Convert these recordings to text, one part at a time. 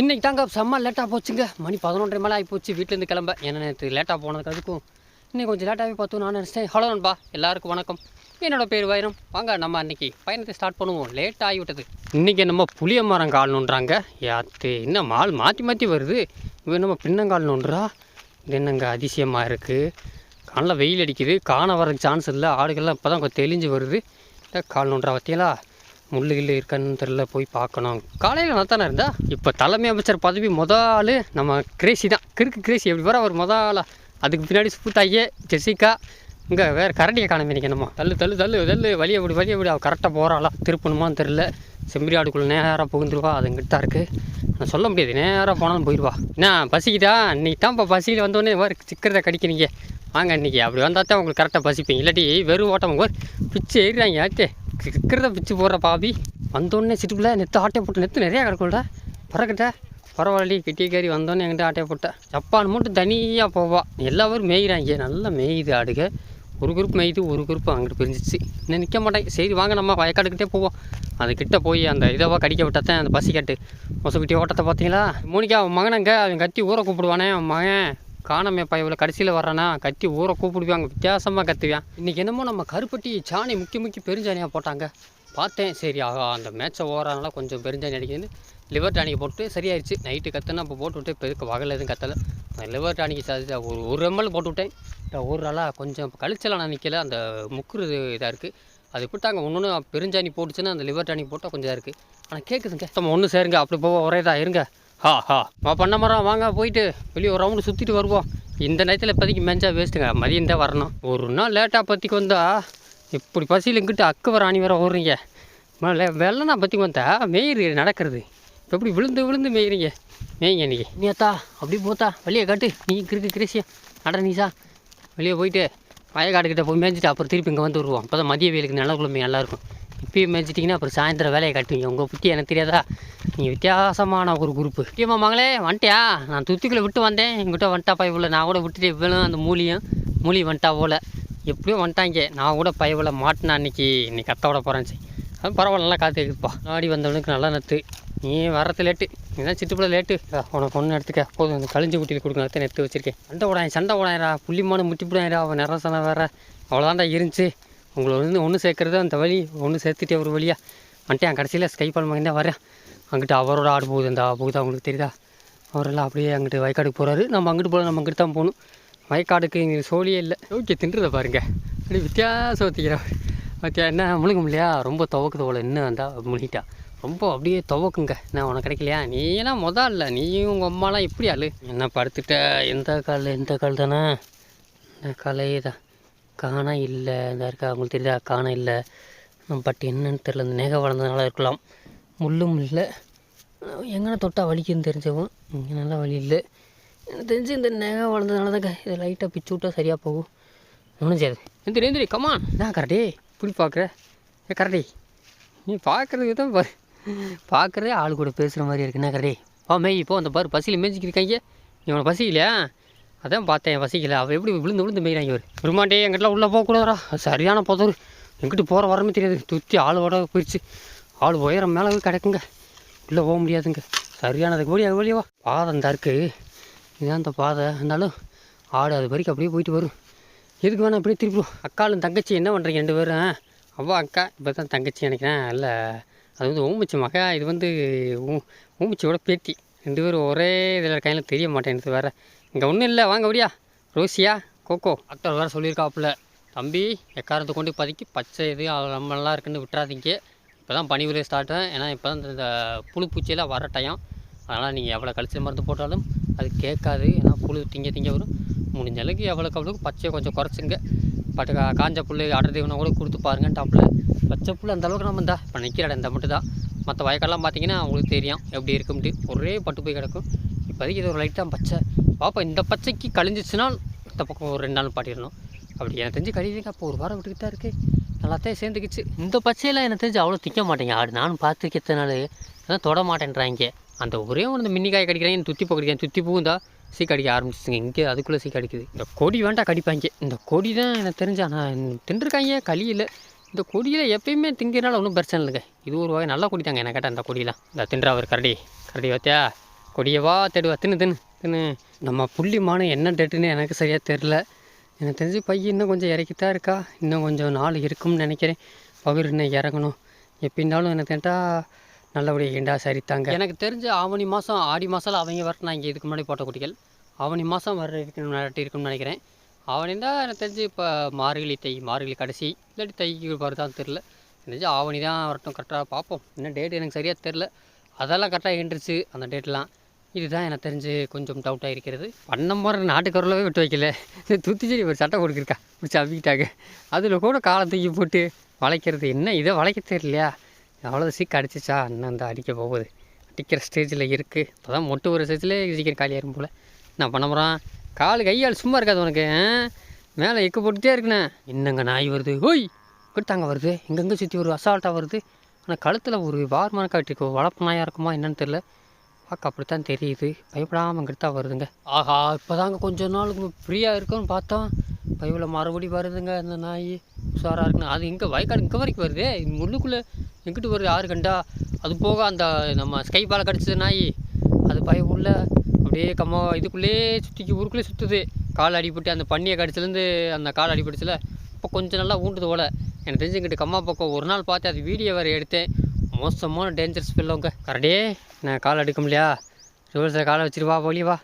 இன்றைக்கி தாங்க செம்ம லேட்டாக போச்சுங்க. மணி பதினொன்றரை மேலே ஆகி போச்சு வீட்டிலேருந்து கிளம்ப. ஏன்னா நேற்று லேட்டாக போனதுக்கு அதுக்கும் இன்னும் கொஞ்சம் லேட்டாகவே பார்த்தோம் நான் நினச்சேன் ஹலோ நண்பா எல்லாருக்கும் வணக்கம். என்னோடய பேர் வைரம். வாங்க நம்ம அன்னைக்கு பயணத்தை ஸ்டார்ட் பண்ணுவோம். லேட் ஆகிவிட்டது இன்றைக்கி நம்ம புளிய மரம் காலணுன்றாங்க யாத்து என்ன மால் மாற்றி மாற்றி வருது? இவன் நம்ம பின்னங்கால் இது என்னங்க அதிசயமாக இருக்குது காலில் வெயில் அடிக்குது. காண வர சான்ஸ் இல்லை. ஆடுகள்லாம் இப்போ தான் கொஞ்சம் தெளிஞ்சு வருது. கால் நோன்றா பார்த்தீங்களா முள்ளு கிள்ளு இருக்கான்னு தெரில போய் பார்க்கணும். காலையில் நான் தானே இருந்தா? இப்போ தலைமை அமைச்சர் பதவி முதல் நம்ம கிரேசி தான். கிறுக்கு கிரேசி எப்படி வர அவர் முத அதுக்கு பின்னாடி சுப்புத்தாயே ஜெசிகா இங்கே வேறு கரண்டியை காண என்னமோ. தள்ளு தள்ளு தள்ளு தள்ளு வழியை விடு வழியை விடு. அவள் கரெக்டாக போகிறாளா திருப்பணுமான்னு தெரில செம்பரி ஆடுக்குள்ளே நேராக புகுந்துருவா அதுங்கிட்ட தான் இருக்குது நான் சொல்ல முடியாது. நேராக போனாலும் போயிடுவா என்ன பசிக்குதா? இன்றைக்கி தான் பசியில் வந்தோடனே வேறு சிக்கிறத கடிக்கிறீங்க வாங்க இன்றைக்கி அப்படி வந்தால் தான் உங்களுக்கு கரெக்டாக பசிப்பீங்க இல்லாட்டி வெறும் ஓட்டம். ஒரு பிச்சு ஏறிறாங்க ஆச்சே சிக்கிறத பிச்சு போடுற பாபி வந்தோடனே சிட்டுக்குள்ளே நெத்து ஆட்டையை போட்டு நெத்து நிறையா கிடக்கும்டா. பறக்கட்ட பரவாயில்ல கிட்டிக்காரி வந்தோடனே என்கிட்ட ஆட்டையை போட்டேன் ஜப்பான் மட்டும் தனியாக போவா. எல்லாரும் மேய்கிறாங்க நல்லா மேயுது ஆடுக. ஒரு குரூப் மேயுது ஒரு குரூப் அங்கிட்டு பிரிஞ்சிச்சு. இன்னும் நிற்க மாட்டேன். சரி வாங்க நம்ம வயக்காடுக்கிட்டே போவோம். அதுக்கிட்ட போய் அந்த இதவா கடிக்க விட்டாத்தான் அந்த பசி கட்டு. ஓட்டத்தை பார்த்தீங்களா? மோனிக்கா அவன் மகனங்க அவன் கத்தி ஊரை கூப்பிடுவானே அவன் மகன். காணமே பையவில் கடைசியில் வர்றானா? கத்தி ஊரை கூப்பிடுவாங்க வித்தியாசமாக கத்துவேன். இன்றைக்கி என்னமோ நம்ம கருப்பட்டி சாணி முக்கி முக்கி பெருஞ்சாணியாக போட்டாங்க. பார்த்தேன். சரி ஆகா அந்த மேட்சை ஓடுறதுனால கொஞ்சம் பெருஞ்சாணி அடிக்குதுன்னு லிவர் டானிக் போட்டு சரியாயிருச்சு. நைட்டு கற்றுனா அப்போ போட்டு விட்டு இருக்க வகல எதுவும் கத்தலை. லிவர் டானிக் சரி ஒரு ஒரு எம்எல் போட்டு விட்டேன். ஒரு நாளாக கொஞ்சம் கழிச்சலாம் நான் நிற்கல அந்த முக்குறது இதாக இருக்குது அது கொடுத்தாங்க ஒன்று ஒன்று பெருஞ்சாணி போட்டுச்சுன்னா அந்த லிவர் டானிக் போட்டால் கொஞ்சம் இதாக இருக்குது ஆனால் கேட்குதுங்க நம்ம ஒன்று சேருங்க. அப்படி போக ஒரே தான் இருங்க. ஹா ஹா. வா பண்ண மரம். வாங்க போயிட்டு. வெளியே ஒரு ரவுண்டு சுற்றிட்டு வருவோம். இந்த நேரத்தில் இப்போதைக்கு மேஞ்சா வேஸ்ட்டுங்க மதியம் தான் வரணும். ஒரு நாள் லேட்டாக பற்றிக்கு வந்தால் இப்படி பசியில் இங்கிட்டு அக்கு வர ஆணி வர ஓடுறீங்க வெள்ளனா பற்றிக்கு வந்தால் மேயிறு நடக்கிறது. இப்போ எப்படி விழுந்து விழுந்து மேய்கிறீங்க மேய்ங்க இன்னைக்கு. நீத்தா அப்படி போத்தா வெளியே காட்டு. நீ கிறுக்கு கிரேசியா நட நீசா வெளியே போயிட்டு வயக்காடுக்கிட்ட போய் மேய்ஞ்சிட்டு அப்புறம் திருப்பி இங்கே வந்து வருவோம் அப்போ தான் மதிய வெயிலுக்கு நல்ல குழம்பு நல்லாயிருக்கும். இப்பயும் மேய்ச்சிட்டிங்கன்னா அப்புறம் சாயந்தரம் வேலையை காட்டுவீங்க. உங்கள் புத்தி எனக்கு தெரியாதா? நீங்கள் வித்தியாசமான ஒரு குரூப்பு. முக்கியமாக மகளே வந்துட்டியா? நான் துத்திக்குள்ளே விட்டு வந்தேன். எங்கிட்ட வந்துட்டா பயவுல நான் கூட விட்டுட்டு இவ்வளோ அந்த மூலியும் மூலி வந்துட்டா போல. எப்படியும் வந்துட்டாங்க. நான் கூட பயவில் மாட்டினா அன்னைக்கு இன்னைக்கு கத்த விட போகிறேன் சரி அது பரவாயில்ல நல்லா காற்று இருக்குப்பா ஆடி வந்தவனுக்கு நல்லா நத்து நீ வரது லேட்டு. நீ சிட்டுப்பட சிட்டுப்புல லேட்டு. உனக்கு ஒன்று எடுத்துக்க. போதும் அந்த கழிஞ்சு குட்டியில் கொடுங்க. அத்தை நெத்து வச்சிருக்கேன். சண்டை விடாயன் சண்டை உடாயிரா புள்ளிமான முட்டி விடாயிரா அவன் நிறசன வேற. அவ்வளோதான்டா இருந்துச்சு. உங்களை வந்து ஒன்று சேர்க்குறது அந்த வழி ஒன்று சேர்த்துட்டே ஒரு வழியாக வந்துட்டு என் கடைசியில் ஸ்கைபால் மகன் தான் வரேன் அங்கிட்டு அவரோட ஆடு போகுது அந்த போகுது அவங்களுக்கு தெரியுதா? அவரெல்லாம் அப்படியே அங்கிட்டு வயக்காடுக்கு போகிறாரு நம்ம அங்கிட்டு போகல நம்ம அங்கிட்டு தான் போகணும். வயக்காடுக்கு இங்கே சோழியே இல்லை. ஓகே தின்றுதை பாருங்க. அப்படியே வித்தியாசம் வச்சுக்கிறா பார்த்தியா என்ன முழுங்க முடியலையா ரொம்ப துவக்குது போல இன்னும் வந்தா முழுகிட்டா ரொம்ப அப்படியே துவக்குங்க. என்ன உனக்கு கிடைக்கலையா? நீ எல்லாம் மொதல் இல்லை நீயும் உங்கள் அம்மாலாம் எப்படி ஆளு? என்ன படுத்துட்ட? எந்த கால் எந்த கால் தானே? இந்த காலையே தான் காண இல்லை. இந்த இருக்கா? உங்களுக்கு தெரியுதா? காண இல்லை. பட் என்னன்னு தெரியல. இந்த நேக வளர்ந்ததுனால இருக்கலாம். முள்ளும் இல்லை. எங்கே தொட்டா வலிக்குன்னு தெரிஞ்சவன். இங்கே நல்லா வலி இல்லை. எனக்கு தெரிஞ்சு இந்த நேகம் வளர்ந்ததுனால தாங்க இதை லைட்டாக பிச்சு விட்டா சரியாக போகும். ஒன்றும் செய்யாது. எந்திரி எந்திரி கமான் நான் கரெக்டே இப்படி பார்க்குற ஏ கரடி. நீ பார்க்குறதுக்கு தான் பாரு. பார்க்குறதே ஆள் கூட பேசுகிற மாதிரி இருக்குண்ணா கரடி? வா மேய் இப்போ அந்த பாரு பசியில் மேய்ச்சிக்கிருக்காங்க இவனை பசிக்கலையா? அதான் பார்த்தேன் பசிக்கல. அவள் எப்படி விழுந்து விழுந்து மேய்கிறாங்க இவர். பெருமாண்டே எங்கிட்டலாம் உள்ளே போகக்கூடாதா சரியான புதரு எங்கிட்ட போகிற வரமே தெரியாது. துத்தி ஆளோட போயிடுச்சு ஆள் உயரம் மேலே கிடக்குங்க. உள்ளே போக முடியாதுங்க. சரியானதுக்கு போய் அது வழியவா பாதை இந்த இருக்குது இதுதான் இந்த பாதை. இருந்தாலும் ஆடு அது வரைக்கும் அப்படியே போயிட்டு வரும். எதுக்கு வேணாம் அப்படியே திருப்பி அக்காலும் தங்கச்சி என்ன பண்ணுறீங்க ரெண்டு பேரும்? அவ்வா அக்கா இப்போ தான் தங்கச்சி நினைக்கிறேன். இல்லை அது வந்து ஊமிச்சி மகா இது வந்து ஊ ஊமிச்சியோட பேத்தி. ரெண்டு பேரும் ஒரே இதில் கையில் தெரிய மாட்டேன் வேறு. இங்கே ஒன்றும் இல்லை. வாங்க அப்படியா? ரோசியா கோகோ. டாக்டர் வேறு சொல்லியிருக்காப்புல. தம்பி எக்காரத்தை கொண்டு பதுக்கி பச்சை இது ரொம்ப நல்லா இருக்குன்னு விட்டுறாதீங்க. இப்போ தான் பனி உரிய ஸ்டார்ட்டு ஏன்னா இப்போ தான் இந்த புழு பூச்சியெல்லாம் வர டைம் அதனால் நீங்கள் எவ்வளோ கழிச்சல் மருந்து போட்டாலும் அது கேட்காது. ஏன்னா புழு திங்க திங்க வரும். முடிஞ்ச அளவுக்கு எவ்வளோக்கு அவ்வளோக்கு பச்சையை கொஞ்சம் குறைச்சிங்க. பட்டு காஞ்ச புல் அடர் தீவனம் கூட கொடுத்து பாருங்க டாப்பில் பச்சை புல் அந்த அளவுக்கு நம்ம இந்தா இப்போ நிற்கிற இடம் இந்த மட்டும் தான். மற்ற வயக்கெல்லாம் பார்த்தீங்கன்னா உங்களுக்கு தெரியும் எப்படி இருக்கும்ட்டு ஒரே பட்டு போய் கிடக்கும். இப்போதைக்கு இது ஒரு லைட்டாக பச்சை. பார்ப்போம் இந்த பச்சைக்கு கழிஞ்சிச்சுன்னா இந்த பக்கம் ஒரு ரெண்டு நாள் பாட்டிடணும் அப்படி எனக்கு தெரிஞ்சு கழிவுங்க அப்போ ஒரு வாரம் விட்டுக்கிட்டு தான் இருக்குது நல்லாத்தான் சேர்ந்துக்கிச்சு. இந்த பச்சையெல்லாம் எனக்கு தெரிஞ்சு அவ்வளோ திக்க மாட்டேங்க. ஆடு நானும் பார்த்துக்கிறதுனால அதான் தொட மாட்டேன்றாங்க. அந்த ஒரே ஒன்று இந்த மின்னிக்காய் கடிக்கிறாங்க துத்தி பூ கடிக்கிறேன் துத்தி பூவும் தான் சீ அடிக்க ஆரம்பிச்சிச்சுங்க. இங்கே அதுக்குள்ளே சீ அடிக்குது இந்த கொடி வேண்டாம் கடிப்பாங்க. இந்த கொடி தான் எனக்கு தெரிஞ்சு ஆனால் தின்றுருக்காங்க களி இல்லை இந்த கொடியில் எப்பயுமே திங்கிறனால ஒன்றும் பிரச்சனை இல்லைங்க. இது ஒரு வகை நல்ல கொடி தாங்க என்ன கேட்டால் இந்த கொடியெலாம் இந்த தின்றாவர் கரடி. கரடி பார்த்தியா கொடியவா தேடுவா. தின்னு தின்னு தின்னு. நம்ம புள்ளி மானம் என்ன டேட்டுன்னு எனக்கு சரியாக தெரில. எனக்கு தெரிஞ்சு பையன் இன்னும் கொஞ்சம் இறக்கித்தான் இருக்கா. இன்னும் கொஞ்சம் நாள் இருக்கும்னு நினைக்கிறேன். பகிர் இன்னும் இறங்கணும். எப்படின்னாலும் எனக்கு கேட்டால் நல்லபடியாக ஏண்டா சரித்தாங்க? எனக்கு தெரிஞ்ச ஆவணி மாதம் ஆடி மாதம் அவங்க வரணும் இங்கே இதுக்கு முன்னாடி போட்ட குட்டிகள். ஆவணி மாதம் வர இருக்கணும் நடட்டி இருக்கும்னு நினைக்கிறேன். ஆவணி தான் எனக்கு தெரிஞ்சு இப்போ மார்கழி தை மார்கழி கடைசி இல்லாட்டி தைக்கு வருதான்னு தெரில தெரிஞ்சு ஆவணி தான் வரட்டும் கரெக்டாக பார்ப்போம். இன்னும் டேட் எனக்கு சரியாக தெரில அதெல்லாம் கரெக்டாக ஏன்றுச்சு அந்த டேட்லாம் இதுதான் எனக்கு தெரிஞ்சு கொஞ்சம் டவுட்டாக இருக்கிறது. பண்ண முறை நாட்டுக்கருளவே விட்டு வைக்கல. துத்தி செடி ஒரு சட்டை கொடுக்குறக்கா பிடிச்சி அவிக்கிட்டாங்க அதில் கூட காலை தூக்கி போட்டு வளைக்கிறது. என்ன இதை வளைக்க தெரியலையா? அவ்வளோ சீக்கிரம் அடிச்சிச்சா இன்னும் அந்த அடிக்க போகுது. அடிக்கிற ஸ்டேஜில் இருக்குது இப்போ தான் மொட்டு ஒரு ஸ்டேஜில் சீக்கிரம் காலியாகும் போல். நான் பண்ண போகிறான் கால் கையால் சும்மா இருக்காது உனக்கு மேலே எக்கு போட்டுட்டே இருக்குண்ணே. என்னங்க நாய் வருது? ஓய் கொடுத்தாங்க வருது. எங்கெங்கே சுற்றி ஒரு அசால்ட்டாக வருது. ஆனால் கழுத்தில் ஒரு வார்மான காட்டிருக்கு வளர்ப்பு நாயாக இருக்குமா என்னன்னு தெரில பார்க்க அப்படித்தான் தெரியுது. பயப்படாமல் இங்கிட்டு தான் வருதுங்க. ஆஹா இப்போ தாங்க கொஞ்ச நாளுக்கு ஃப்ரீயாக இருக்கும்னு பார்த்தோம். பைபில் மறுபடி வருதுங்க அந்த நாய். உஷாராக இருக்குன்னு. அது இங்கே வயக்காடு இங்கே வரைக்கும் வருது. முள்ளுக்குள்ளே எங்கிட்டு வருது? யாரு கண்டா. அது போக அந்த நம்ம ஸ்கை பாலை கடிச்சது நாய். அது பய உள்ள அப்படியே கம்மா இதுக்குள்ளேயே சுற்றிக்கு ஊருக்குள்ளே சுற்றுது கால் அடிபட்டு அந்த பன்னியை கடிச்சிலேருந்து அந்த கால் அடிபட்டுச்சில் இப்போ கொஞ்சம் நல்லா ஊண்டுது போல். எனக்கு தெரிஞ்சு இங்கிட்டு கம்மா பக்கம் ஒரு நாள் பார்த்து அது வீடியோ வேறு எடுத்தேன். மோசமான டேஞ்சரஸ் ஸ்பெல்லவங்க கரடே நான் கால் எடுக்க முடியா ரிவர்ஸில் காலை வச்சிருவா போலிவா வா.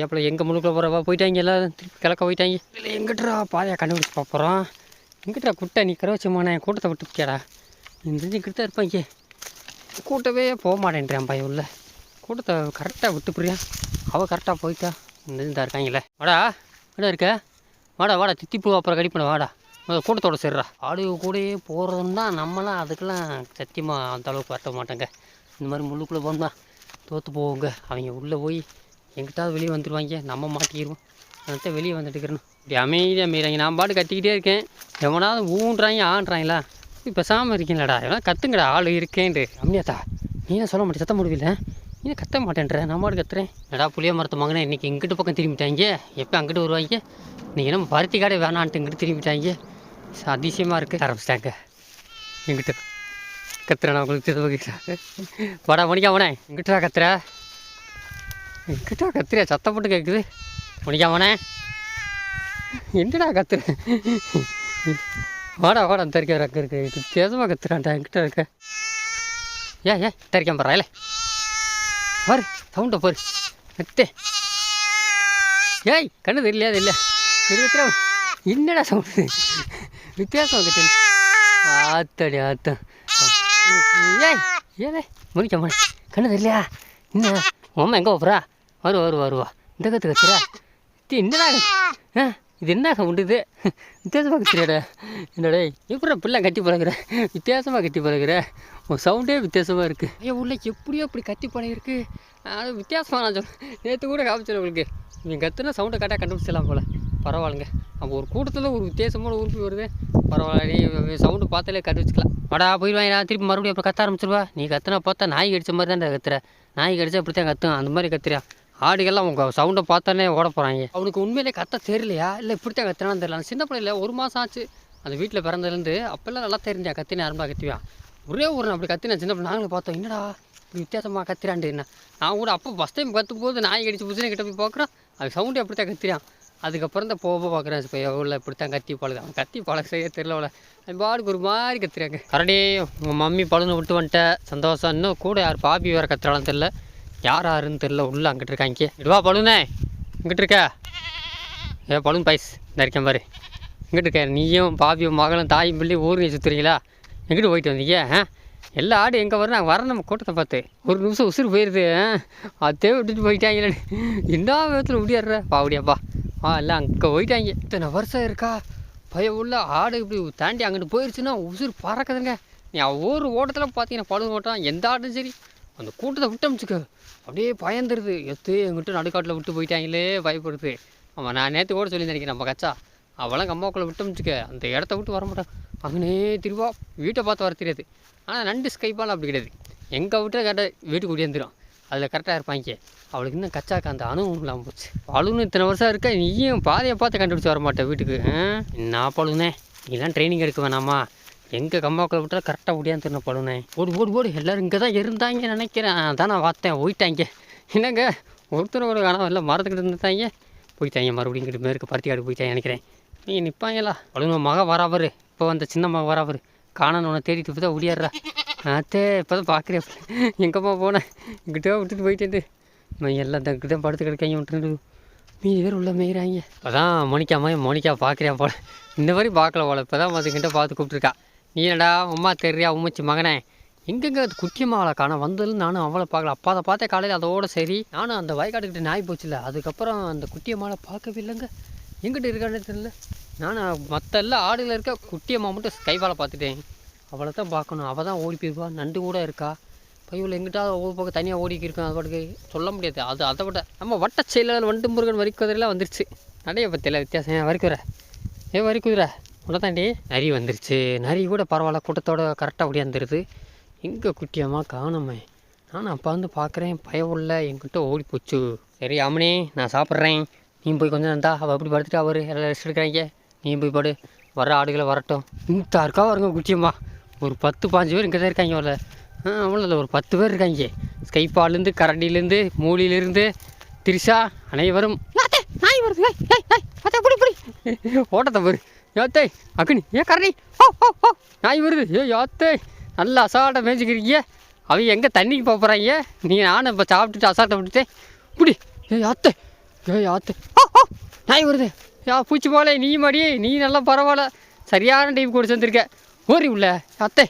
ஏப்பல எங்கே முழுக்கில் போகிறவா போயிட்டாங்க எல்லாம் திருப்பி கிழக்க போயிட்டாங்க. இல்லை எங்கிட்டா பாதையை கண்டுபிடிச்சி பார்ப்போம் எங்கிட்டா குட்டை நீ கரவச்சமான என் கூட்டத்தை விட்டு கேடா இந்த இங்கிட்ட தான் இங்கே கூட்டவே போக மாட்டேன்றான் பையன் உள்ள. கூட்டத்தை கரெக்டாக விட்டு புரியா அவள் கரெக்டாக போயிட்டா. இந்த இந்த இருக்காங்களே வாடா வாடா இருக்க? வாடா வாடா தித்திப்பூ அப்புறம் கடிப்பட வாடா. கூட்டத்தோட சேர்றா. ஆடு கூடயே போகிறதுன்னா நம்மளாம் அதுக்கெல்லாம் சத்தியமாக அந்த அளவுக்கு வரட்ட மாட்டாங்க. இந்த மாதிரி முள்ளுக்குள்ளே போனால் தோற்று போவோங்க. அவங்க உள்ளே போய் எங்கிட்டாவது வெளியே வந்துடுவாங்க நம்ம மாட்டிக்கிடுவோம் அதனால வெளியே வந்துட்டு இருக்கிறணும் இப்படி அமைதியாக மீறாங்க நான் பாட்டு கத்திக்கிட்டே இருக்கேன். எவனாவது ஊன்றாங்க ஆன்றாங்களா? இப்போ பேசாமல் இருக்கீங்களடா. எவனா கத்துங்கடா ஆள் இருக்கேன்ட்டு. அம்மியாத்தா நீ சொல்ல மாட்டேன் சத்த முடியல? நீ கத்த மாட்டேன்ற? நான் பாட்டு கத்துறேன். நடா புளிய மரத்தை மகனே இன்றைக்கி இங்கிட்டு பக்கம் திரும்பிட்டாங்க எப்போ அங்கிட்டு வருவாங்க இன்றைக்கி என்ன பருத்தி காடே வேணான்ட்டு இங்கிட்டு திரும்பிட்டாங்க அதிசயமாக இருக்குது ஆரம்பிச்சிட்டாங்க. எங்கிட்ட கத்துறேன் நான் உங்களுக்கு வாடா மணிக்கா அவனே எங்கிட்டா கத்துற. எங்கிட்டா கத்துறியா? சத்தம் போட்டு கேட்குது மணிக்கா அவனே என்னடா கத்துற? வாடா வாடா தெரிக்க அங்கே இருக்கு. வித்தியாசமாக கத்துறான்டா என்கிட்ட இருக்க. ஏ ஏ தெரிக்காம போகிறா இல்லை பாரு சவுண்டை பாரு. கத்தே ஏய் கண்ணு தெரியலையா அது இல்லை இருபத்தி என்னடா சவுண்டு வித்தியாசம் கத்து ஆத்தடி ஆத்தம். ஏய் ஏலே. முடிக்க மணி கண்ணு தெரியலையா என்ன? உன் எங்கே போகிறா வருவா வருவா வருவா. இந்த கற்று கத்துறா. என்னடா ஆ? இது என்ன சவுண்டு இது வித்தியாசமாக கத்துறியாடா என்னடா எப்படா பிள்ளை கட்டி பழகிற? வித்தியாசமாக கட்டி பழகிற? உன் சவுண்டே வித்தியாசமாக இருக்குது ஐயா உள்ள எப்படியோ இப்படி கத்தி பழகிருக்கு. அது வித்தியாசமாக நான் சொல்ல நேற்று கூட காமிச்சேன் உங்களுக்கு. நீங்கள் கத்துனா சவுண்டை கரெக்டாக கண்டுபிடிச்சிடலாம் போல். பரவாயில்லைங்க. நம்ம ஒரு கூட்டத்தில் ஒரு வித்தியாசமான உறுப்பி வருது. பரவாயில்ல நீ சவுண்டு பார்த்தாலே கண்டுபிடிச்சிக்கலாம். வாடா போயிடுவாங்க திருப்பி மறுபடியும் அப்புறம் கத்த ஆரம்பிச்சிருவா? நீ கத்துனா பார்த்தா நாய் கடிச்ச மாதிரி தான் கத்துற. நாய் கடிச்சா அப்படி தான் கத்தும் அந்த மாதிரி கத்துறியா? ஆடுகள்லாம் உங்கள் சவுண்டை பார்த்தானே ஓட போகிறாங்க அவனுக்கு உண்மையிலே கத்த தெரியலையா? இல்லை இப்படி தான் கத்துறான்னு தெரியல. சின்ன பிள்ளைல ஒரு மாதம் ஆச்சு. அந்த வீட்டில் பிறந்ததுலேருந்து அப்போல்லாம் நல்லா தெரிஞ்சா கத்தினா அரும்பா கத்துவியா ஒரே ஒரு அப்படி கத்தினா சின்ன பிள்ளை நாங்களும் பார்த்தோம் என்னடா வித்தியாசமாக கத்துறான்ட்டு என்ன. நான் கூட அப்போ ஃபஸ்ட் டைம் கத்தும் போது நாய் கடிச்சு புதுசு கிட்ட போய் பார்க்குறோம் அது சவுண்டு அப்படி தான் கத்துறான். அதுக்கப்புறம் தான் போக பார்க்குறேன். இப்போ எவ்வளோ இப்படி தான் கத்தி பழகு. அவன் கத்தி பழக செய்ய தெரியல அவன் பாடுக்கு ஒரு மாதிரி கத்துறாங்க. கரடி உங்கள் மம்மி பழுந்து விட்டு வந்துட்டேன் சந்தோஷம். இன்னும் கூட யார் பாபி வேறு கத்துறாலும் தெரில யார் யாருன்னு தெரில உள்ளே அங்கிட்டு இருக்காங்க இடுவா பழுனே. இங்கிட்டு இருக்க. ஏ பழுன் பைஸ் இந்த பாரு. இங்கிட்டு இருக்க நீயும் பாபியும் மகளும் தாயும் பிள்ளை ஊருக்கு சுற்றுறீங்களா எங்கிட்டு போயிட்டு வந்தீங்க ஆ? எல்லா ஆடு எங்கே வரும் நாங்கள் வர நம்ம கூட்டத்தை பார்த்து. ஒரு நிமிஷம் உசுறு போயிடுது அதே விட்டுட்டு போயிட்டாங்களே. என்ன விதத்தில் முடியாடுற பாவடியாப்பா ஆ எல்லாம் அங்கே போயிட்டாங்க. இத்தனை வருஷம் இருக்கா? பய உள்ள ஆடு இப்படி தாண்டி அங்கிட்டு போயிடுச்சுன்னா உசுறு பறக்குதுங்க. நீ ஒவ்வொரு ஓட்டத்தில் பார்த்தீங்கன்னா பழுது ஓட்டம் எந்த ஆடும் சரி? அந்த கூட்டத்தை விட்டமிச்சுக்க அப்படியே பயந்துருது. எத்து எங்கிட்ட நடுக்காட்டில் விட்டு போயிட்டாங்களே பயப்படுது. ஆமாம் நான் நேற்று கூட சொல்லி நினைக்கிறேன் நம்ம கச்சா. அவளாம் கம்மாக்குள்ளே விட்டமிச்சுக்க அந்த இடத்த விட்டு வர மாட்டான். அங்கனே திருவா. வீட்டை பார்த்து வர தெரியாது. ஆனால் நண்டு ஸ்கைப்பால் அப்படி கிடையாது. எங்கே விட்டு கரெக்டாக வீட்டுக்கு கூடியிருந்துடும் அதில் கரெக்டாக இருப்பாங்க. அவளுக்கு இன்னும் கச்சாக்கா அந்த அணுவும் இல்லாமல் போச்சு. பழுன்னு இத்தனை வருஷம் இருக்க நீயும் பாதையை பார்த்து கண்டுபிடிச்சி வர மாட்டேன் வீட்டுக்கு நான் பழுனே? நீலாம் ட்ரைனிங் எடுக்க வேணாமா? எங்கே கம்மாக்குள்ள விட்டால் கரெக்டாக ஓடியாந்துருந்த பழுனே ஓடி ஓடி ஓடி எல்லோரும் இங்கே தான் இருந்தாங்க நினைக்கிறேன் அதான் நான் பார்த்தேன் போயிட்டாங்க என்னங்க ஒருத்தர் ஒரு காணாமல் இல்லை மரத்துக்கிட்ட இருந்துட்டாங்க போயிட்டாங்க மறுபடியும் இங்கிட்டு மேற்கு பருத்திக்காடு போயிட்டாங்க நினைக்கிறேன். நீ நிற்பாங்களா அழுங்க மக வராவர் இப்போ அந்த சின்ன மக வராவர் காணணும் உன்னை தேடிட்டு இப்போ தான் ஓடியாடுறா. அத்தே இப்போ தான் பார்க்குறேன். எங்கேப்பா போனேன் இங்கிட்ட விட்டுட்டு போயிட்டு நான் எல்லாம் தான் கிட்ட படுத்து கிடக்காங்க விட்டுட்டு மீதி பேர் உள்ளே மேய்கிறாங்க அதான் மோனிக்கா மாதிரி மோனிக்கா பார்க்குறியா போல. இந்த மாதிரி பார்க்கல போல. இப்போ தான் அதுக்கிட்ட பார்த்து கூப்பிட்ருக்கா நீ என்னடா அம்மா தெரியா உம்மச்சி மகனே. எங்கெங்க அது குட்டியம்மாவளை காணும்? வந்ததுல நானும் அவளை பார்க்கல. அப்பா அதை பார்த்தே காலையில் அதோட சரி. நானும் அந்த வயக்காட்டுக்கிட்ட நாய் போச்சுல அதுக்கப்புறம் அந்த குட்டியம்மாவை பார்க்கவே இல்லைங்க. எங்கிட்ட இருக்கானே தெரியல. நானும் மற்ற எல்லா ஆடுல இருக்க குட்டியம்மா மட்டும் கைவாலை பார்த்துட்டேன். அவளை தான் பார்க்கணும். அவள் தான் ஓடி போயிருவா. நண்டு கூட இருக்கா. பையில் எங்கிட்ட ஒவ்வொரு பக்கம் தனியாக ஓடிக்கி இருக்கும் அது பாட்டுக்கு சொல்ல முடியாது. அது அதை விட நம்ம வட்ட செயலாளர் வண்டு முருகன் வரிக்குதிரெலாம் வந்துருச்சு. நிறைய பற்றியில் வித்தியாசம். வரிக்குதிரை? ஏ வரிக்குதிரை? உள்ள தாண்டி நரி வந்துருச்சு. நரி கூட பரவாயில்ல. கூட்டத்தோட கரெக்டாக ஓடியாந்துருது எங்கே குட்டியம்மா காணுமே. நானும் அப்போ வந்து பார்க்குறேன் பயவுள்ள என்கிட்ட ஓடி போச்சு. சரி அம்மனே நான் சாப்பிட்றேன். நீ போய் கொஞ்சம் தான் அவள் எப்படி படுத்துட்டு? அவர் எல்லாம் ரெஸ்ட் எடுக்கிறாங்க. நீ போய் படு. வர ஆடுகளை வரட்டும். இந்த இருக்கா வருங்க குட்டியம்மா ஒரு பத்து பாஞ்சு பேர் இங்கே தான் இருக்காங்க அவளை. அவ்வளோ இல்லை ஒரு பத்து பேர் இருக்காங்க. ஸ்கைப்பாலேருந்து கரண்டிலேருந்து மூலியிலேருந்து திரிஷா அனைவரும். நாய் வருது. ஓட்டத்தை பாரு யாத்தே அக்னி ஏ கரடி? ஓ ஓ ஓ நாய் வருது. ஏ யாத்தே நல்லா அசால்ட்டை மேய்ச்சிக்கிறீங்க அவங்க எங்கே தண்ணிக்கு போக போகிறாங்க நீ நானும் இப்போ சாப்பிட்டுட்டு அசால்ட்டை விட்டுட்டேன் புடி. ஏ யாத்தே. ஏ யாத்தே. ஓ ஓ நாய் வருது. யா பூச்சி போல நீ மாடி நீ நல்லா பரவாயில்ல. சரியான டைம் கூட சேர்ந்துருக்க. ஓரி உள்ள. அத்தை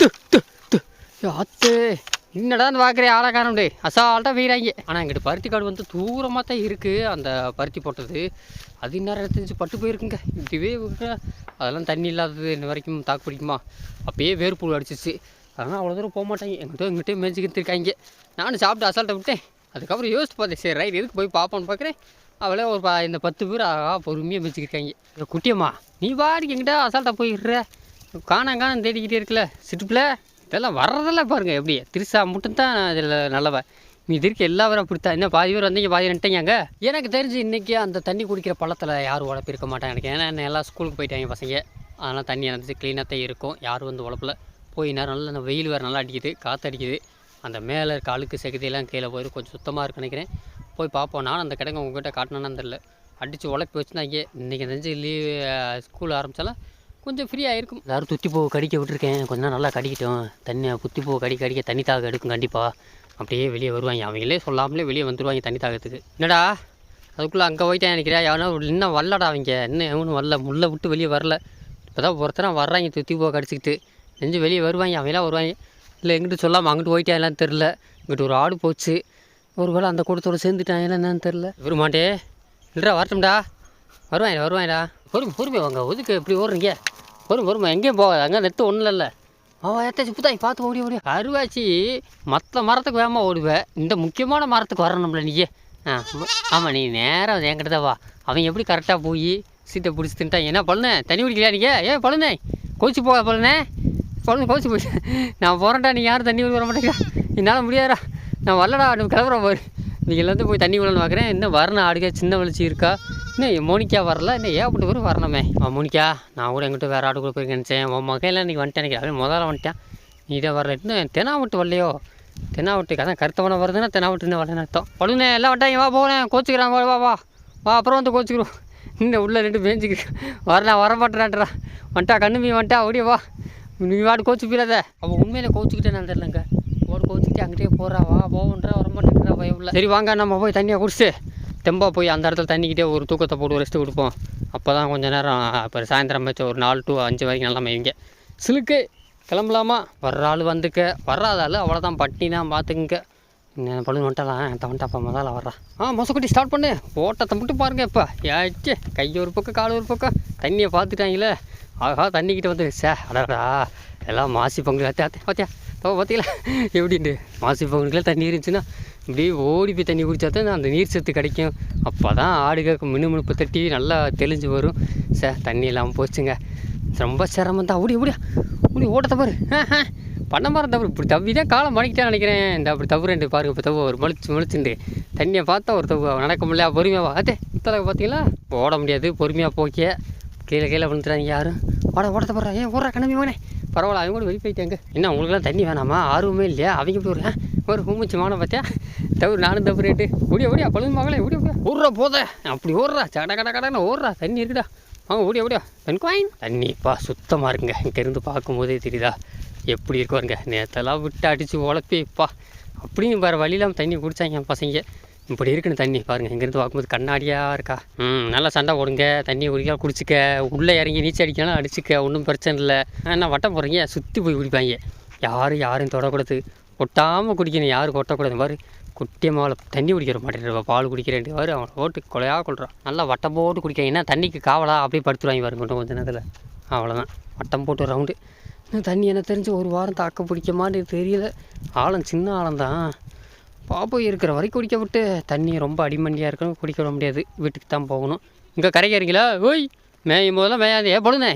து து து. யாத்தே. என்னடா அந்த பார்க்குறேன் ஆளக்காரம் டே அசால்ட்டாக வீராங்க ஆனால் எங்கிட்ட பருத்தி காடு வந்து தூரமாக தான் இருக்குது அந்த பருத்தி போட்டது. அது இந்நேரம் தெரிஞ்சு பட்டு போயிருக்குங்க. இதுவே அதெல்லாம் தண்ணி இல்லாதது இன்ன வரைக்கும் தாக்கு பிடிக்குமா? அப்பயே வேர்ப்புழு அடிச்சிச்சு அதனால் அவ்வளோ தூரம் போக மாட்டாங்க. எங்கிட்ட எங்கிட்டே மேய்ச்சிக்கிட்டு இருக்காங்க. நானும் சாப்பிட்டு அசால்ட்டை விட்டேன். அதுக்கப்புறம் யோசிச்சு பார்த்தேன். சரி ரைட் எதுக்கு போய் பார்ப்போன்னு பார்க்குறேன். அவளே ஒரு இந்த பத்து பேர் ஆகா பொறுமையாக மேய்ச்சிக்கிருக்காங்க குட்டியம்மா நீ பாடிக்கு எங்கிட்ட அசால்ட்டாக போயிடுற. காணாம் காணாம் தேடிக்கிட்டே இருக்குல்ல சிட்டுப்பில் இதெல்லாம் வர்றதெல்லாம் பாருங்கள் எப்படி? திருசா மட்டும்தான் இதில் நல்லவ. நீ இருக்க எல்லா பேரும் அப்படித்தான். என்ன பாதி பேர் வந்தீங்க பாதி நின்ட்டீங்க எனக்கு தெரிஞ்சு இன்றைக்கி அந்த தண்ணி குடிக்கிற பழத்தில் யாரும் உழப்பிருக்க மாட்டாங்க எனக்கு. ஏன்னா என்ன எல்லாம் ஸ்கூலுக்கு போயிட்டாங்க பசங்க. அதனால் தண்ணி இருந்துச்சு க்ளீனாக தான் இருக்கும். யாரும் வந்து உழப்பில். போய் நேரம் நல்லா அந்த வெயில் வேறு நல்லா அடிக்குது காற்று அடிக்குது. அந்த மேலே இருக்க அழுக்கு செகுதியெல்லாம் கீழே போயிடும் கொஞ்சம் சுத்தமாக இருக்கு நினைக்கிறேன். போய் பார்ப்போம். நானும் அந்த கிடங்கு உங்ககிட்ட காட்டினேன்னு தெரில அடித்து உழப்பி வச்சுருந்தாங்க. இன்றைக்கி தெரிஞ்சு லீவ் ஸ்கூல் ஆரம்பித்தாலும் கொஞ்சம் ஃப்ரீயாக இருக்கும் எல்லோரும் துத்திப்பூ கடிக்க விட்டுருக்கேன். கொஞ்ச நல்லா கடிக்கட்டும். தண்ணி குத்தி பூ கடிக்க கடிக்க தண்ணி தாக எடுக்கும் கண்டிப்பாக அப்படியே வெளியே வருவாங்க. அவங்களே சொல்லாமலே வெளியே வந்துடுவாங்க தண்ணி தாகத்துக்கு. என்னடா? அதுக்குள்ளே அங்கே போயிட்டேன் நினைக்கிறேன் எவனா இன்னும் வரலடா அவங்க. இன்னும் எவனும் வரல. முள்ளை விட்டு வெளியே வரல. இப்போ தான் ஒருத்தரம் வர்றாங்க துத்திப்பூ கடிச்சிக்கிட்டு. நெஞ்சு வெளியே வருவாங்க. அவங்களாம் வருவாங்க. இல்லை எங்கிட்ட சொல்லாமல் அங்கிட்டு போயிட்டேன். எல்லாம் தெரில இங்கிட்டு ஒரு ஆடு போச்சு. ஒரு வேளை அந்த கூட்டத்தோட சேர்ந்துட்டாங்க என்னன்னு தெரில வருமாட்டே இல்லைடா வரட்டும்டா. வருவாங்க வருவாங்கடா. பொறுமை பொறுமை. வாங்க. ஒதுக்கு. எப்படி ஓடுறீங்க. வரும் வருமா. எங்கேயும் போகாது. அங்கே நெத்து ஒன்றும் இல்லை அவன் ஏத்தாச்சும் புத்தாய் பார்த்து ஓடி ஓடி. அருவாச்சி மற்ற மரத்துக்கு வேகமாக ஓடுவேன் இந்த முக்கியமான மரத்துக்கு வரணும்ல நீயே. ஆ ஆமாம் நீ நேரம் என்கிட்ட தான் வா. அவன் எப்படி கரெக்டாக போய் சீட்டை பிடிச்சி தின்ட்டான் என்ன பழுனே தண்ணி குடிக்கலையா நீங்கள் ஏன் பழுனே கோச்சி போக பழனே பழனு கோச்சு போய். நான் போகிறேன்டா நீ யாரும் தண்ணி குடிக்க வர மாட்டேங்கிறா என்னால் முடியாதுடா. நான் வரலடா நீ கிளம்புறேன் பாரு. நீங்கள் எல்லாத்தையும் போய் தண்ணி விடணும்னு பார்க்குறேன் இன்னும் வரணும் ஆடுக்கா சின்ன வளர்ச்சி இருக்கா? இன்னும் மோனிக்கா வரல. இன்னும் ஏகப்பட்ட பேர் வரணுமே? மோனிக்கா நான் கூட எங்கிட்ட வேறு ஆடு கூட போய் நினச்சேன். உன் மகையில் இன்றைக்கி வந்துட்டேன் எனக்கு முதல்ல வந்துட்டேன். நீ இதை வரல. இன்னும் தெனாவட்டு வரலையோ? தெனாவட்டுக்கு அதான் கருத்தவனை வருதுன்னா தெனாவட்டு இன்னும் வரலன்னு அர்த்தம். பழுனே எல்லாம் வட்டாங்க வா போகிறேன் கோச்சிக்கிறான் வா வா வா. வா அப்புறம் வந்து கோச்சிக்கிறோம். இன்னும் உள்ளே ரெண்டு பேஞ்சுக்கு வரலாம் வரமாட்டேன்டா வந்துட்டா கண்ணுமி வந்துட்டா. அப்படியே வா. நீ வாடு கோச்சு போயிடாத. அவள் உண்மையில கோச்சிக்கிட்டே நான் தெரிலங்க ஓடு கோச்சிக்கிட்டே அங்கிட்டே போகிறா வா போகன்றா வரமாட்டேங்கிறா பயமில்ல சரி வாங்க நம்ம போய் தண்ணியை குடிச்சு தெம்பாக போய் அந்த இடத்துல தண்ணிக்கிட்டே ஒரு தூக்கத்தை போட்டு ரெஸ்ட்டு கொடுப்போம். அப்போ தான் கொஞ்சம் நேரம் இப்போ சாயந்தரம் வச்சு ஒரு நாலு டு அஞ்சு வரைக்கும் நல்லா மேய்ங்க. சிலுக்கு கிளம்பலாமா? வர்ற ஆள் வந்துக்க வர்றாதால அவ்வளோதான் பட்டி தான் பார்த்துக்குங்க என்ன பழுது வந்துட்டாலாம் என்கிட்ட வந்துட்டாப்பா முதல்ல வர்றா. ஆ மொசக்குட்டி ஸ்டார்ட் பண்ணு. ஓட்டத்தை மட்டும் பாருங்க இப்போ. ஏச்சு கை ஒரு பக்கம் கால் ஒரு பக்கம். தண்ணியை பார்த்துட்டாங்களே ஆகா தண்ணிக்கிட்ட வந்து சே அடடா. எல்லாம் மாசி பொங்கல் அத்தே அத்தே அப்போ பார்த்தீங்களா எப்படின்ட்டு? மாசி பொங்கலுக்குலாம் தண்ணி இருந்துச்சுன்னா இப்படியே ஓடி போய் தண்ணி குடித்தா தான் அந்த நீர் சத்து கிடைக்கும். அப்போ தான் ஆடுக மினுமினுப்பு தட்டி நல்லா தெளிஞ்சு வரும். சே தண்ணி இல்லாமல் போச்சுங்க. ரொம்ப சிரமம் தான். ஓடி ஓடியா ஓடி ஓட்டத்தை பாரு. பண்ண மாதிரி தவறு இப்படி தவி தான் காலம் மணிக்கிட்டே நினைக்கிறேன். இந்த அப்படி தவறுண்டு பாருங்க. இப்போ தவு ஒரு மலிச்சு மலிச்சுண்டு தண்ணியை பார்த்தா ஒரு தவு. நடக்க முடியல. பொறுமையாக வா அதே இத்தளவு பார்த்தீங்களா ஓட முடியாது. பொறுமையாக போக்கிய. கீழே கீழே விழுந்துட்டாங்க யாரும். ஓட ஓடத்தை போடுறா ஏன் ஓடுறா கிளம்பி வானே பரவாயில்ல அவங்க கூட வெளியே போயிட்டாங்க என்ன உங்களுக்குலாம் தண்ணி வேணாமா? ஆர்வமே இல்லையா? அவங்க இப்படி ஒரு ஒரு பூமிச்சு மானம் பார்த்தியா தவிர நானும் தப்பு ரேட்டு. ஓடியா ஓடியா பழுது மகளே ஓடியா ஓடியா. ஓடுறா போத. அப்படி ஓடுறா சட கட கடன்னு ஓடுறா. தண்ணி இருக்குடா. வாங்க ஓடியா ஓடியா. பெண்குவாயின் தண்ணிப்பா சுத்தமாக இருக்குங்க. இங்கேருந்து பார்க்கும்போதே தெரியுதா? எப்படி இருக்கோருங்க நேற்றெல்லாம் விட்டு அடித்து உழப்பேப்பா. அப்படின்னு வேறு வழி இல்லாமல் தண்ணி குடித்தாங்க என் பசங்க. இப்படி இருக்குன்னு தண்ணி பாருங்கள் இங்கேருந்து பார்க்கும்போது கண்ணாடியாக இருக்கா? ம் நல்லா சண்டை போடுங்க. தண்ணி குடிக்கலாம் குடிச்சிக்க. உள்ளே இறங்கி நீச்சல் அடிக்கலாம் அடிச்சுக்க. ஒன்றும் பிரச்சனை இல்லை. என்ன வட்டம் போடுறீங்க? சுற்றி போய் குடிப்பாங்க. யாரும் யாரும் தொடக்கூடாது. கொட்டாமல் குடிக்கணும். யாரும் கொட்டக்கூடாது. பாரு குட்டியமாவில் தண்ணி குடிக்கிற மாட்டேன். பால் குடிக்கிறேன் பாரு அவனை ஓட்டு கொலையாக கொள்றான் நல்லா வட்டம் போட்டு குடிக்க. ஏன்னா தண்ணிக்கு காவலா அப்படியே படுத்துருவாங்க பாருங்க கொஞ்சம் கொஞ்ச நேரத்தில். அவ்வளோதான் வட்டம் போட்டு ரவுண்டு தண்ணி எனக்கு தெரிஞ்சு ஒரு வாரம் தாக்க பிடிக்க மாட்டேன் தெரியல. ஆழம் சின்ன ஆழம் தான் பாப்போம் இருக்கிற வரைக்கும் குடிக்க விட்டு தண்ணி ரொம்ப அடிமண்டியாக இருக்கணும் குடிக்க விட முடியாது. வீட்டுக்கு தான் போகணும். இங்கே கரைக்கிறீங்களா? ஓய் மேயும் போதெல்லாம் மேயாது. ஏ படுனே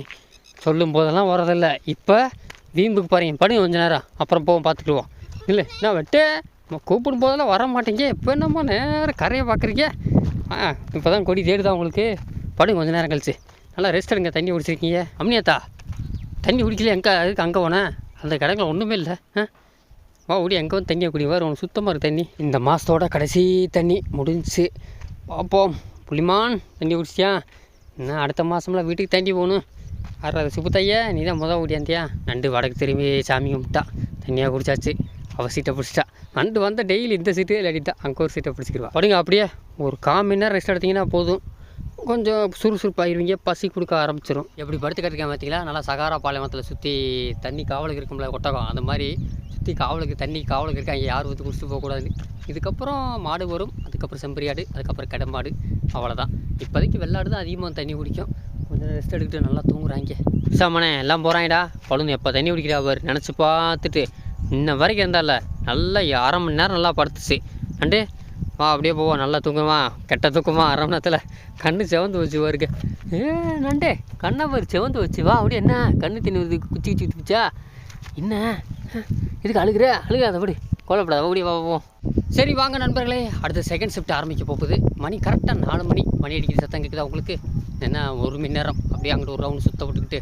சொல்லும் போதெல்லாம் வரதில்லை இப்போ வீம்புக்கு பாருங்க படுங்க கொஞ்ச நேரம். அப்புறம் போவோம் பார்த்துக்குவோம் இல்லை என்ன வெட்டு? நம்ம கூப்பிடும் போதெல்லாம் வர மாட்டேங்க. இப்போ என்னம்மா நேரம் கரையை பார்க்குறீங்க? ஆ இப்போ தான் கொடி தேடுதா உங்களுக்கு? படுங்க கொஞ்ச நேரம் கழிச்சு. நல்லா ரெஸ்ட் எடுங்க தண்ணி குடிச்சிருக்கீங்க. அம்னியாத்தா தண்ணி குடிக்கல எங்கே அதுக்கு அங்கே போனேன் அந்த கடையில் ஒன்றுமே இல்லை. ஆ? வா ஓடி எங்கே வந்து தண்ணியை குடி வர உனக்கு சுத்தமாக இருக்குது தண்ணி. இந்த மாதத்தோட கடைசி தண்ணி முடிஞ்சுச்சு. பார்ப்போம் புளிமான் தண்ணி குடிச்சியா இன்னும் அடுத்த மாதம்லாம் வீட்டுக்கு தண்ணி போகணும். ஆறாவது சுப்புத்தையா நீ தான் முதல் ஓடியாந்தியா நண்டு வடக்கு திரும்பி சாமி கும்பிட்டா. தண்ணியாக குடிச்சாச்சு. அவள் சீட்டை பிடிச்சிட்டா. நண்டு வந்த டெய்லி இந்த சீட்டு இல்லாட்டிட்டா அங்கே ஒரு சீட்டை பிடிச்சிக்கிடுவா. அப்படிங்க அப்படியே ஒரு கால் மணி நேரம் ரெஸ்ட் எடுத்தீங்கன்னா போதும். கொஞ்சம் சுறுசுறுப்பாயிருவீங்க பசி கொடுக்க ஆரம்பிச்சிடும் எப்படி படுத்து கட்டிருக்கேன் பார்த்தீங்களா நல்லா சகாரா பாலைவனத்தில் சுற்றி தண்ணி காவலுக்கு இருக்கும்ல கொட்டகம் அந்த மாதிரி சுற்றி காவலுக்கு தண்ணி காவலுக்கு இருக்காங்க. யார் ஊற்றி குடிச்சிட்டு போகக்கூடாதுன்னு. இதுக்கப்புறம் மாடு வரும். அதுக்கப்புறம் செம்பரியாடு அதுக்கப்புறம் கடமாடு அவ்வளோதான் இப்போதைக்கு வெள்ளாடு தான் அதிகமாக தண்ணி குடிக்கும். கொஞ்சம் ரெஸ்ட் எடுத்துகிட்டு நல்லா தூங்குறாங்க. சாமனே எல்லாம் போகிறாங்கடா பழுந்து எப்போ தண்ணி குடிக்கிறா அவர் நினச்சி பார்த்துட்டு. இன்ன வரைக்கும் இருந்தால நல்லா அரை மணி நேரம் நல்லா படுத்துச்சு. அண்டு வா அப்படியே போவோம் நல்லா தூங்குமா. கெட்ட தூக்குமா அரை மணி நேரத்தில் கண்ணு செவந்து வச்சு வருங்க ஏ நண்டே கண்ணை பார். செவந்து வச்சு. வா அப்படியே என்ன? கண்ணு தின்னு குச்சி குச்சி குச்சிச்சா என்ன? இதுக்கு அழுகிற? அழுகாத அப்படி கோலப்படாத அப்படி வா சரி வாங்க நண்பர்களே. அடுத்த செகண்ட் ஷிஃப்ட் ஆரம்பிக்க போகுது. மணி கரெக்டாக நாலு மணி. மணி அடிக்கிற சத்தம் கேட்குதா உங்களுக்கு? என்ன ஒரு மணி நேரம். அப்படியே அங்கிட்டு ஒரு ரவுண்டு சுத்த விட்டுக்கிட்டு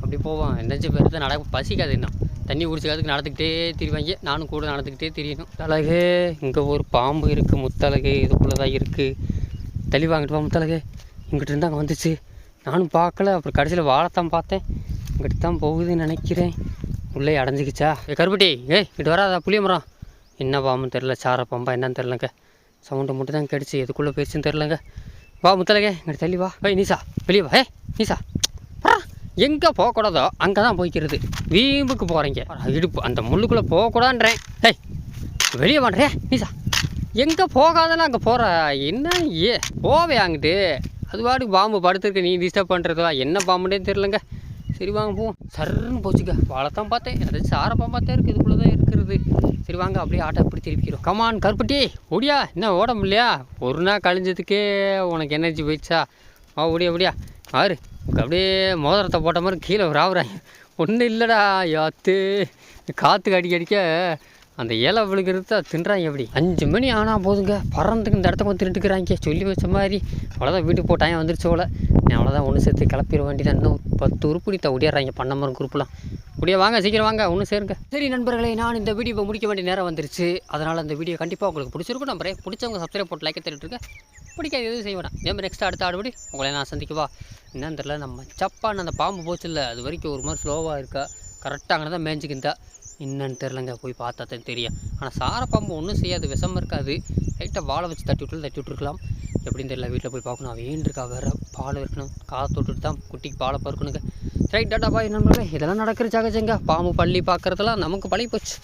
அப்படி போவோம். என்னச்சு பேர் நட பசிக்காது இன்னும். தண்ணி குடிச்சிக்காதுக்கு நடந்துக்கிட்டே திரிவாங்க. நானும் கூட நடந்துக்கிட்டே திரியணும். அழகு இங்கே ஒரு பாம்பு இருக்குது முத்தழகு. இதுக்குள்ளே தான் இருக்குது தள்ளி வாங்கிட்டு வா முத்தழகு. இங்கிட்டு இருந்து அங்கே வந்துச்சு. நானும் பார்க்கல. அப்புறம் கடைசியில் வாழைத்தான் பார்த்தேன். இங்கிட்டு தான் போகுதுன்னு நினைக்கிறேன். உள்ளே அடைஞ்சிக்கிச்சா? ஏ கருப்பட்டி ஏய் இட்டு வராதா புளிய மரம். என்ன பாம்புன்னு தெரில சார பாம்பா என்னன்னு தெரிலங்க சவுண்டு மட்டும் தான் கிடச்சி எதுக்குள்ளே போயிடுச்சுன்னு தெரிலங்க வா முத்தலகே இங்கிட்டு தள்ளி வா. ஏய் நீசா வெளியே வா. ஏ நீசா. எங்கே போகக்கூடாதோ அங்கே தான் போய்க்கிறது. வீம்புக்கு போகிறீங்க இடுப்பு அந்த முள்ளுக்குள்ளே போகக்கூடாதுன்றேன். ஏய் வெளியே வாண்டே நீசா. எங்கே போகாதனா அங்கே போகிற என்ன ஏ போவே அங்கிட்டு. அது பாட்டுக்கு பாம்பு படுத்துருக்கு நீ டிஸ்டர்ப் பண்ணுறதா என்ன பாம்புன்னே தெரிலங்க சரி வாங்க போவோம். சர்ன்னு போச்சுக்க வாழைத்தான் பார்த்தேன். ஏதாச்சும் சாரப்பா பாம்பாத்தே இருக்குது இதுக்குள்ளே தான் இருக்கிறது. சரி வாங்க அப்படியே ஆட்டோ இப்படி திருப்பிக்கிறோம் கமான் கருப்பட்டி. ஓடியா. என்ன ஓட முடியலையா ஒரு நாள் கழிஞ்சதுக்கே உனக்கு எனர்ஜி போயிடுச்சா? ஆ ஓடியா ஓடியா. ஆறு. அப்படியே மோதிரத்தை போட்ட மாதிரி கீழே ராவுறாங்க ஒன்றும் இல்லைடா யாத்து. காற்றுக்கு அடிக்க அடிக்க அந்த இலை விழுகிறது தான் தின்றாங்க எப்படி? அஞ்சு மணி ஆனால் போதுங்க. பறந்துக்கு இந்த இடத்த வந்து சொல்லி வச்ச மாதிரி அவ்வளோதான் வீட்டுக்கு போட்டாங்க வந்துருச்சு போல. நான் அவ்வளோதான் ஒன்று சேர்த்து கிளப்பிட வேண்டியதான் இன்னும் பத்து உருப்படி தான் ஒடியாடுறாங்க பண்ணமரம் குரூப்லாம். முடிய வாங்க சீக்கிரம் வாங்க. ஒன்று சேருங்க. சரி நண்பர்களே நான் இந்த வீடியோ முடிக்க வேண்டிய நேரம் வந்துருச்சு. அதனால் அந்த வீடியோ கண்டிப்பாக உங்களுக்கு பிடிச்சிருக்கும் நம்பரே பிடிச்சவங்க சப்ஸ்கிரைப் போட்டு லைக்கை தட்டுருங்க பிடிக்காது எதுவும் செய்ய வேணாம். இதே மாதிரி நெக்ஸ்ட் அடுத்த ஆடுபடி. உங்களை நான் சந்திக்கவா என்னன்னு தெரில நம்ம சப்பான்னு அந்த பாம்பு போச்சு இல்லை அது வரைக்கும் ஒரு மாதிரி ஸ்லோவாக இருக்கா? கரெக்டாக அங்கே தான் மேய்ஞ்சிக்கிந்தா. என்னன்னு தெரிலங்க போய் பார்த்தா தான் தெரியும். ஆனால் சாரப்பாம்பு பாம்பு ஒன்றும் செய்யாது விஷம் இருக்காது. லைட்டாக வாழை வச்சு தட்டி விட்டு தட்டி விட்டுருக்கலாம். எப்படின்னு தெரியல வீட்டில் போய் பார்க்கணும். அவன் வேறு பால் இருக்கணும். காற்று விட்டுட்டு தான் குட்டிக்கு பாலை பறக்கணுங்க ரைட் டாட்டா பாய் நண்பர்களே இதெல்லாம் நடக்கிற ஜாகஜங்க. பாம்பு பள்ளி பார்க்குறதெல்லாம் நமக்கு பழகி போச்சு.